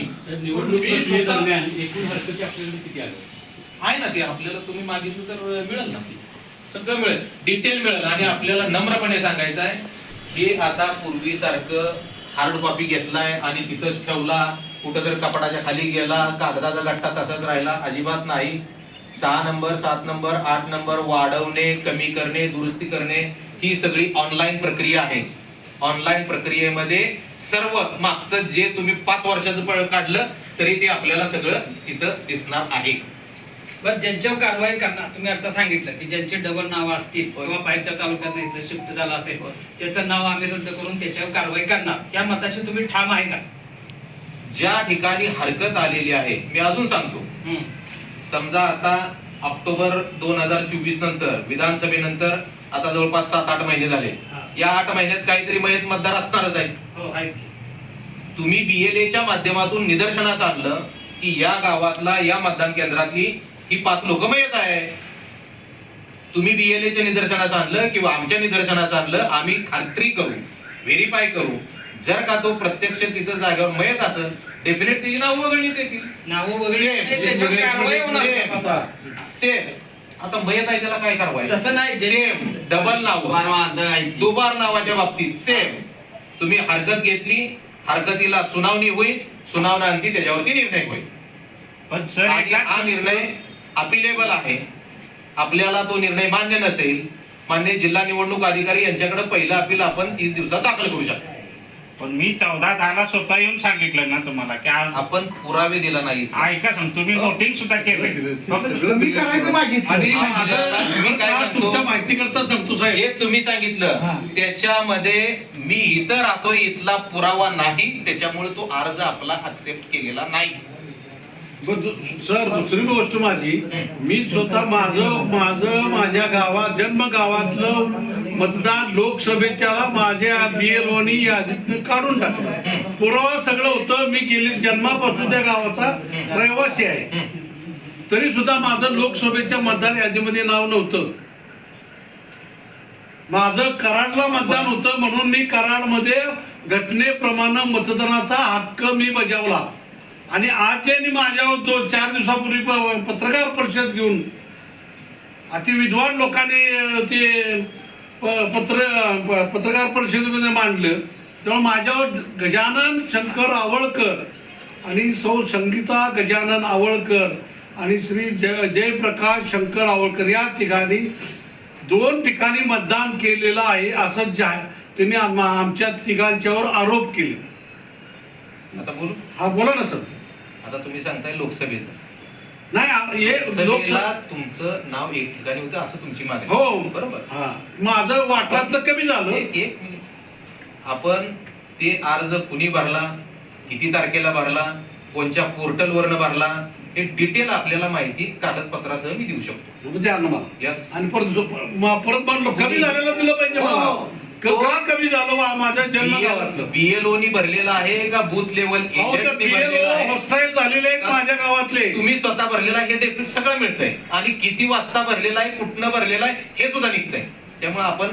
नाही. निवडणूक मी प्रक्रिये स्वतः- दरम्यान एकूण हरकती आपल्याकडे किती आल्या? आहे ना ते आपल्याला तुम्ही मागितलं तर मिळेल ना. सगळं मिळेल. डिटेल मिळेल. आणि आपल्याला नम्रपणे सांगायचं आहे हे आता पूर्वीसारखं हार्ड कॉपी घेतलाय आणि तिथंच ठेवला. कुठं तर कपडाच्या खाली गेला कागदाचा गट्टा तसाच राहिला. अजिबात नाही. सहा नंबर सात नंबर आठ नंबर वाढवणे कमी करणे दुरुस्ती करणे ही सगळी ऑनलाईन प्रक्रिया आहे. ऑनलाईन प्रक्रियेमध्ये सर्व मागचं जे तुम्ही पाच वर्षाचं पळ काढलं तरी ते आपल्याला सगळं तिथं दिसणार आहे. बरं ज्यांच्यावर कारवाई करणार तुम्ही आता सांगितलं की ज्यांचे डबल नाव असतील किंवा बाहेरच्या तालुक्यात इथं शिफ्ट झाला असेल त्याचं नाव आम्ही रद्द करून त्याच्यावर कारवाई करणार. त्या मताशी तुम्ही ठाम आहे का? ज्या ठिकाणी हरकत आलेली आहे मी अजून सांगतो. समजा आता ऑक्टोबर दोन हजार चोवीस नंतर विधानसभेनंतर आता जवळपास सात आठ महिने झाले. या आठ महिन्यात काहीतरी मयत मतदार असणारच आहे हो. तुम्ही बीएलएच्या माध्यमातून निदर्शनास आणलं की या गावातला या मतदान केंद्रातली ही पाच लोक मयत आहे तुम्ही बीएलएच्या निदर्शनास आणलं किंवा आमच्या निदर्शनास आणलं आम्ही खात्री करू व्हेरीफाय करू. जर का तो प्रत्यक्ष तिथं जागेवर मयत असेल डेफिनेट त्याची नाव वगळण्यात येतील. नावं Same. सेम आता. मयत आहे त्याला काय कारवाई? तसं नाही सेम डबल नाव. दुबार नावाच्या बाबतीत. सेम तुम्ही हरकत घेतली हरकतीला सुनावणी होईल सुनावण्यांती त्याच्यावरती निर्णय होईल. पण सर हा निर्णय अपिलेबल आहे. आपल्याला तो निर्णय मान्य नसेल. मान्य जिल्हा निवडणूक अधिकारी यांच्याकडे पहिला अपील आपण तीस दिवसात दाखल करू शकतो. पण मी चौदा दहाला स्वतः येऊन सांगितलं ना तुम्हाला की आज आपण पुरावे दिला नाही ऐका सांग तुम्ही नोटिंग सुद्धा केलं तुम्ही करायचं मागितलं. आणि हा, माझं- मी काय आता सांगतो? तुमच्या माहिती करता सांगतो साहेब. जे तुम्ही सांगितलं त्याच्यामध्ये मी इथं राहतो इथला पुरावा नाही त्याच्यामुळे तो अर्ज आपला ऍक्सेप्ट केलेला नाही. बरं, दु- सर दुसरी गोष्ट माझी. मी स्वतः माझं माझं माझ्या गावात जन्म गावातलं मतदान लोकसभेच्या माझ्या बीएलओनी यादीत काढून टाकलं. पुरावा सगळं होतं. मी गेली जन्मापासून त्या गावाचा रहिवासी आहे. तरी सुद्धा माझं लोकसभेच्या मतदार यादीमध्ये नाव नव्हतं. माझं कराडला मतदान होतं म्हणून मी कराडमध्ये घटनेप्रमाणे मतदानाचा हक्क मी बजावला. आणि आज यांनी माझ्यावर दोन चार दिवसापूर्वी प- पत्रकार परिषद घेऊन अति विद्वान लोकांनी ते प- पत्र पत्रकार परिषदेमध्ये मांडलं. तेव्हा माझ्यावर गजानन शंकर आवळकर आणि सौ संगीता गजानन आवळकर आणि श्री जय जयप्रकाश शंकर आवळकर या ठिकाणी दोन ठिकाणी मतदान केलेलं आहे असं जाहीर त्यांनी आम- आमच्या तिघांच्यावर आरोप केले. आता बोलू? हा बोला ना सर. आता तुम्ही सांगताय लोकसभेचं. नाही हे लोकसभा तुमचं नाव एक ठिकाणी होतं असं तुमची मागणी. हो. बरोबर. हा. माझं वाटातलं कमी झालं. एक एक मिनिट. आपण ते अर्ज कुणी भरला किती तारखेला भरला कोणत्या पोर्टल वरनं भरला हे डिटेल आपल्याला माहिती कागदपत्रासह मी देऊ शकतो. द्या ना मला. Yes. आणि परत जो- म- परत म्हणलो कमी झालेलं दिलं पाहिजे मला. हो. क- का कमी झालं वा माझ्या जन्म गावातलं बीएलओ नी भरलेला आहे का बूथ लेवल? आहे. hostile झालेले आहेत माझ्या गावातले. तुम्ही स्वतः भरलेला आहे? हे सगळं मिळतंय. आणि किती वाजता भरलेला आहे? कुठनं भरलेला आहे? हे सुद्धा निघतंय. त्यामुळे आपण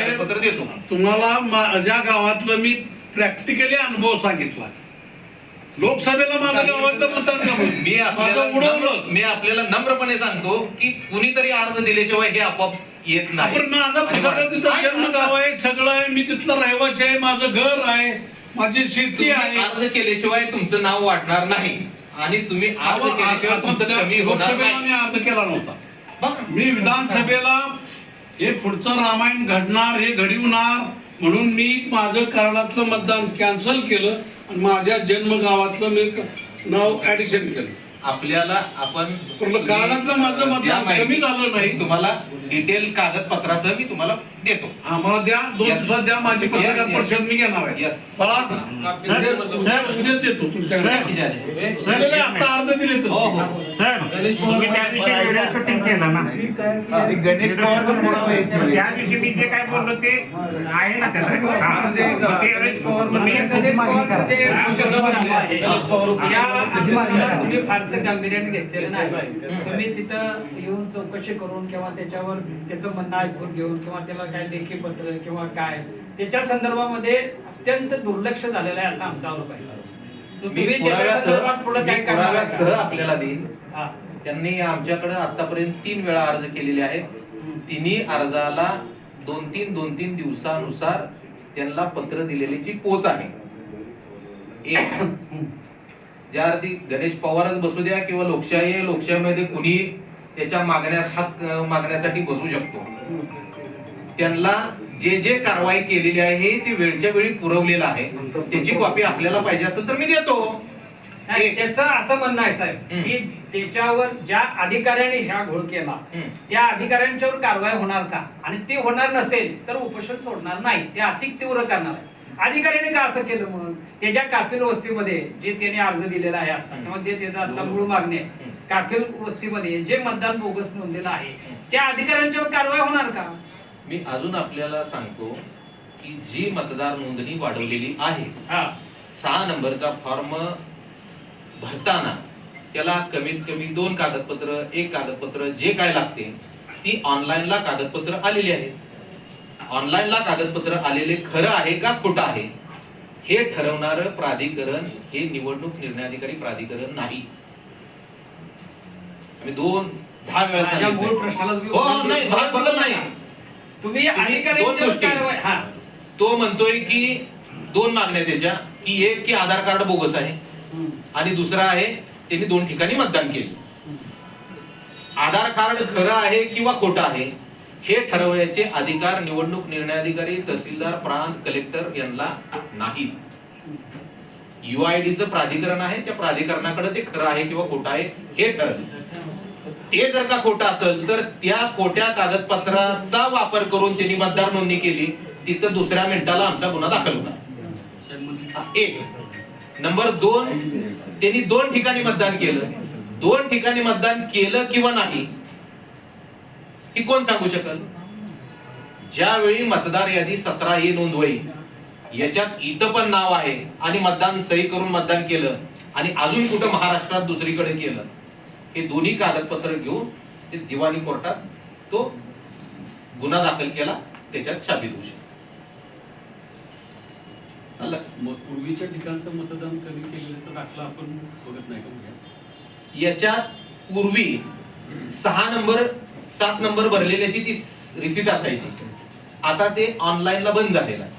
कागदपत्र देतो. तुम्हाला माझ्या गावातलं मी प्रॅक्टिकली अनुभव सांगितला. लोकसभेला माझ्या गावातलं मतदान मी आपल्याला मी आपल्याला नम्रपणे सांगतो की कुणीतरी अर्ज दिल्याशिवाय हे आपोआप येत नाही. आपण माझं तिथं जन्म गाव आहे सगळं आहे मी तिथलं रहिवासी आहे माझं घर आहे माझी शेती आहे. अर्ज केल्याशिवाय तुमचं नाव वाढणार नाही. आणि तुम्ही अर्ज अहो, केल्याशिवाय तुमचं त्या कमी होणार लोकसभेला नाही. मी अर्ज केला नव्हता. बघा. मी विधानसभेला हे पुढचं रामायण घडणार हे घडवणार म्हणून मी माझं कराडातलं मतदान कॅन्सल केलं आणि माझ्या जन्म गावातलं मी क- नाव ऍडिशन केलं. आपल्याला आपण कराडातलं माझं माहिती. कमी झालं नाही. तुम्हाला डिटेल कागदपत्रासह मी तुम्हाला देतो. आम्हाला द्या दोन Yes. दिवसात द्या माझी Yes, पत्रकार yes. परिषद मी घेणार आहे. Yes. मला सर सर उद्याच येतो तुमच्याकडे. आता अर्ज दिले हो हो. सर तुम्ही त्या दिवशी व्हिडिओ शूटिंग केलं ना. गणेश पवार पण पुरावा आहे सगळे. त्या दिवशी मी जे काय बोललो ते आहे ना त्याचं हा. मग ते वेळेस तुम्ही गणेश पवार फारसं गांभीर्याने घेतलेलं नाही. तुम्ही तिथं येऊन चौकशी करून किंवा त्याच्यावर त्याचं म्हणणं ऐकून घेऊन किंवा त्याला काय लेखी पत्र किंवा काय त्याच्या संदर्भामध्ये अत्यंत दुर्लक्ष झालेलं आहे असा आमचा आरोप आहे? आपल्याला देईन. त्यांनी आमच्याकडे आतापर्यंत तीन वेळा अर्ज केलेले आहेत. तिन्ही अर्जाला दोन तीन दोन तीन दिवसानुसार त्यांना पत्र दिलेलीची पोच आहे. एक ज्या अर्थी गणेश पवारच बसू द्या किंवा लोकशाही आहे, लोकशाहीमध्ये कुणी त्याच्या मागण्यास हक मागण्यासाठी बसू शकतो. त्यांना जे जे कारवाई केलेली आहे ते वेळच्या वेळी पुरवलेलं आहे त्याची कॉपी आपल्याला पाहिजे असेल तर मी देतो. त्याचं असं म्हणणं आहे साहेब. की त्याच्यावर ज्या अधिकाऱ्याने ह्या घोळ केला. त्या अधिकाऱ्यांच्यावर कारवाई होणार का आणि ते होणार नसेल तर उपोषण सोडणार नाही ते अधिक तीव्र करणार आहे अधिकाऱ्याने का असं केलं म्हणून त्याच्या काफिल वस्तीमध्ये जे त्याने अर्ज दिलेला आहे आता. किंवा जे त्याचा आता मूळ मागणी आहे. काफिल वस्तीमध्ये जे मतदान बोगस नोंदलेलं आहे त्या अधिकाऱ्यांच्यावर कारवाई होणार का मी अजून आपल्याला सांगतो की जी मतदार नोंदणी वाढवलेली आहे सहा नंबरचा फॉर्म भरताना त्याला कमीत कमी दोन कागदपत्र एक कागदपत्र जे काय लागते ती ऑनलाईनला कागदपत्र आलेली आहेत ऑनलाईनला कागदपत्र आलेले खरं आहे का खोटं आहे हे ठरवणार प्राधिकरण हे निवडणूक निर्णय अधिकारी प्राधिकरण नाही. आम्ही दोन दहा वेळा मूळ. प्रश्नाला हो नाही. तुम्ही तुम्ही दोन अधिकाऱ्यांच्यावर गोष्टी. कारवाई हा. तो म्हणतोय की दोन मागण्या त्याच्या. की एक की आधार कार्ड बोगस आहे. हम्म. आणि दुसरा आहे त्यांनी दोन ठिकाणी मतदान केले. आधार कार्ड खरं आहे किंवा खोटं आहे हे ठरवण्याचे अधिकार निवडणूक निर्णय अधिकारी तहसीलदार प्रांत कलेक्टर यांना नाही युआयडीचं प्राधिकरण आहे त्या प्राधिकरणाकडे ते खरं आहे किंवा खोटं आहे हे ठरवलं ते जर का खोटं असेल तर त्या खोट्या कागदपत्राचा वापर करून त्यांनी मतदार नोंदणी केली तिथं दुसऱ्या मिनिटाला आमचा गुन्हा दाखल होणार. एक. नंबर दोन त्यांनी दोन ठिकाणी मतदान केलं. दोन ठिकाणी मतदान केलं किंवा नाही ही कोण सांगू शकल? ज्यावेळी मतदार यादी सतरा ही नोंद होईल याच्यात इथं पण नाव आहे आणि मतदान सही करून मतदान केलं आणि अजून कुठं महाराष्ट्रात दुसरीकडे केलं. हे दोन्ही कागदपत्र घेऊन ते दिवाणी कोर्टात तो गुन्हा दाखल केला त्याच्यात साबित होऊ शकतो. पूर्वीच्या ठिकाणचं मतदान कमी केलेल्याचा दाखला आपण बघत नाही का याच्यात पूर्वी सहा नंबर सात नंबर भरलेल्याची ती रिसिट असायची. आता ते ऑनलाईनला बंद झालेलं आहे.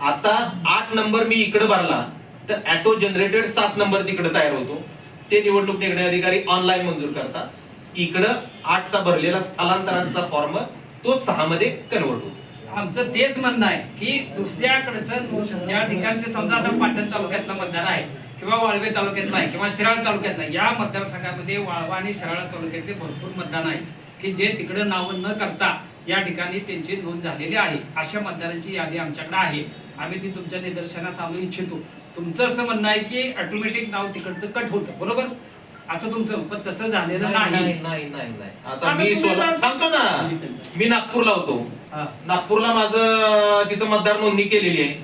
आता आठ नंबर मी इकडे भरला तर ऑटो जनरेटेड सात नंबर तिकडे तयार होतो. ते निवडणूक निर्णय अधिकारी ऑनलाईन मंजूर करतात. इकडं आठचा भरलेला स्थलांतरांचा फॉर्म तो सहा मध्ये कन्वर्ट होतो. आमचं तेच म्हणणं आहे की दुसऱ्याकडचं ज्या ठिकाणचे समजा आता पाटण तालुक्यातलं मतदार आहे किंवा वाळवे तालुक्यातला आहे किंवा शिराळ तालुक्यातला या मतदारसंघामध्ये वाळवा आणि शिराळा तालुक्यातले भरपूर मतदान आहे. की जे तिकडं नावं न करता या ठिकाणी त्यांची नोंद झालेली आहे. अशा मतदारांची यादी आमच्याकडे आहे. आम्ही ती तुमच्या निदर्शनास आणू इच्छितो. तुमचं असं म्हणणं आहे की ऑटोमॅटिक नाव तिकडचं कट होतं बरोबर? असं तुमचं पण तसं झालेलं नाही नाही. नाही नाही नाही नाही. आता आता मी तुम्ही सोला आता- सांगतो ना मी नागपूरला होतो. हा. नागपूरला माझं तिथं मतदार नोंदणी केलेली आहे.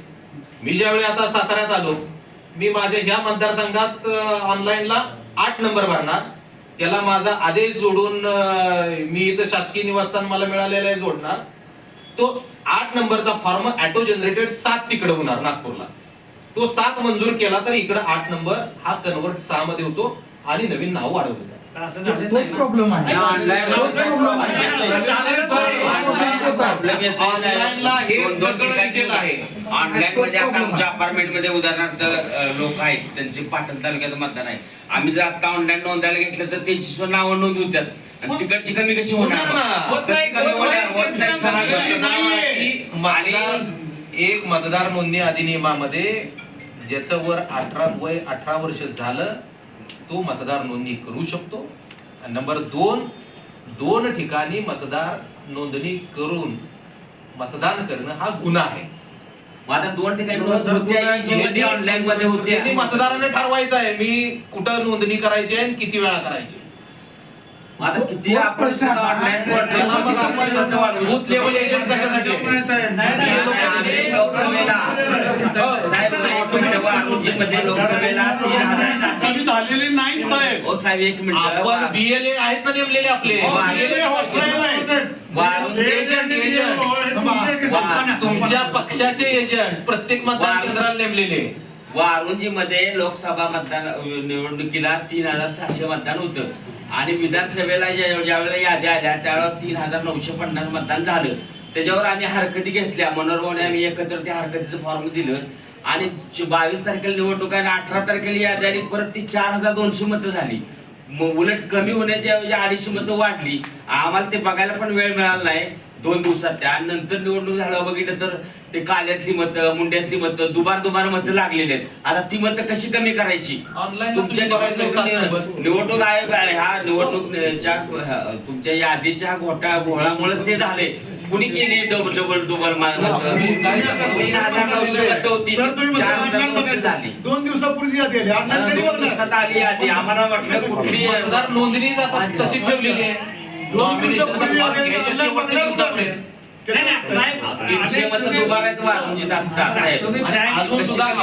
मी ज्यावेळी आता साताऱ्यात आलो मी माझ्या ह्या मतदारसंघात ऑनलाईनला आठ नंबर भरणार. त्याला माझा आदेश जोडून अं, मी इथं शासकीय निवासस्थान मला मिळालेलं आहे जोडणार. तो आठ नंबरचा फॉर्म ऑटो जनरेटेड सात तिकडे होणार नागपूरला. तो सात मंजूर केला तर इकडे आठ नंबर हा कन्वर्ट सहा मध्ये होतो आणि नवीन नाव वाढवलं असं झालं तोच? प्रॉब्लेम आहे. ऑनलाईनला हे सगळं डिटेल आहे. ऑनलाईन मध्ये आता आमच्या अपार्टमेंटमध्ये उदाहरणार्थ लोक आहेत. त्यांचे पाटण तालुक्यात मतदान आहे. आम्ही जर आता ऑनलाईन नोंदायला घेतलं तर त्यांची सुद्धा नावं नोंद होत्यात आणि तिकडची कमी कशी होणार? एक मतदार नोंदणी अधिनियमामध्ये ज्याचं वर अठरा वय अठरा वर्ष झालं तो मतदार नोंदणी करू शकतो. नंबर दोन दोन ठिकाणी मतदार नोंदणी करून मतदान करणं हा गुन्हा आहे. आता दोन ठिकाणी ऑनलाईन मध्ये होते. त्यांनी मतदाराने ठरवायचं आहे मी कुठं नोंदणी करायची आहे आणि किती वेळा करायची आता किती प्रश्न. ऑनलाईन लेवल एजंट कशासाठी आहे? नाही, नाही, आणि लोकसभेला साहेब मध्ये लोकसभेला तीन हजार सातशे. कमी झालेली नाही साहेब. ओ साहेब एक आपण मिनिट बीएलए आहेत ना नेमलेले आपले? हो, BLA आहे. एजंट एजंट तुमच्या पक्षाचे एजंट प्रत्येक मतदान केंद्राला नेमलेले. वारुंजी मध्ये लोकसभा मतदान निवडणुकीला तीन हजार सहाशे मतदान होतं. आणि विधानसभेला ज्या ज्यावेळेला याद्या आल्या त्यावेळेला तीन हजार नऊशे पन्नास मतदान झालं. त्याच्यावर आम्ही हरकती घेतल्या. मनोरमाने आम्ही एकत्र त्या हरकतीचं फॉर्म दिलं. आणि बावीस तारखेला निवडणूक आहे आणि अठरा तारखेला यादी आली परत ती चार हजार दोनशे मतं झाली. मग उलट कमी होण्याच्या ऐवजी अडीचशे मतं वाढली. आम्हाला ते बघायला पण वेळ मिळाला नाही. दोन दिवसात त्या. आणि नंतर निवडणूक झालं बघितलं तर ते काल्यातली मतं मुंड्यातली मतं दुबार दुबार मतं लागलेली आहेत. आता ती मतं कशी कमी करायची? तुमच्या. निवडणूक निवडणूक आयोग ह्या निवडणुकीच्या तुमच्या यादीच्या घोटाळा घोळामुळेच ते झाले. कुणी केली डबल डबल डबल दोन दिवसापूर्वी आली यादी आम्हाला वाटलं कुठली नोंदणी जातात तशी ठेवलेली आहे. दोन दिवसापूर्वी साहेब तीनशे दुबार साहेब. तुम्ही